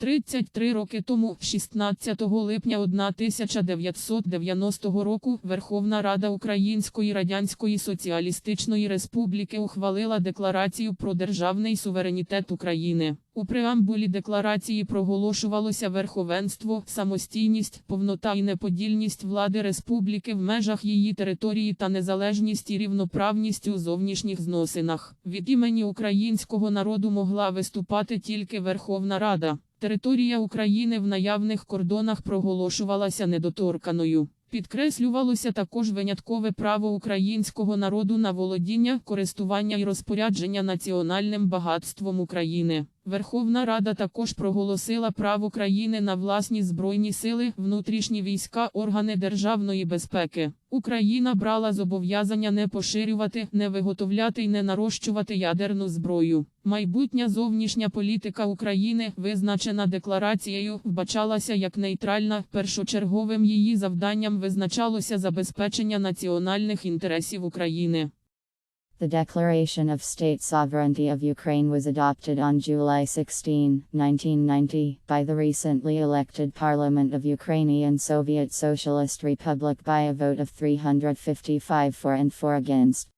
33 роки тому, 16 липня 1990 року, Верховна Рада Української Радянської Соціалістичної Республіки ухвалила Декларацію про державний суверенітет України. У преамбулі декларації проголошувалося верховенство, самостійність, повнота і неподільність влади республіки в межах її території та незалежність і рівноправність у зовнішніх зносинах. Від імені українського народу могла виступати тільки Верховна Рада. Територія України в наявних кордонах проголошувалася недоторканою. Підкреслювалося також виняткове право українського народу на володіння, користування і розпорядження національним багатством України. Верховна Рада також проголосила право країни на власні збройні сили, внутрішні війська, органи державної безпеки. Україна брала зобов'язання не поширювати, не виготовляти і не нарощувати ядерну зброю. Майбутня зовнішня політика України, визначена декларацією, вбачалася як нейтральна. Першочерговим її завданням визначалося забезпечення національних інтересів України. The Declaration of State Sovereignty of Ukraine was adopted on July 16, 1990, by the recently elected Parliament of Ukrainian Soviet Socialist Republic by a vote of 355 for and 4 against.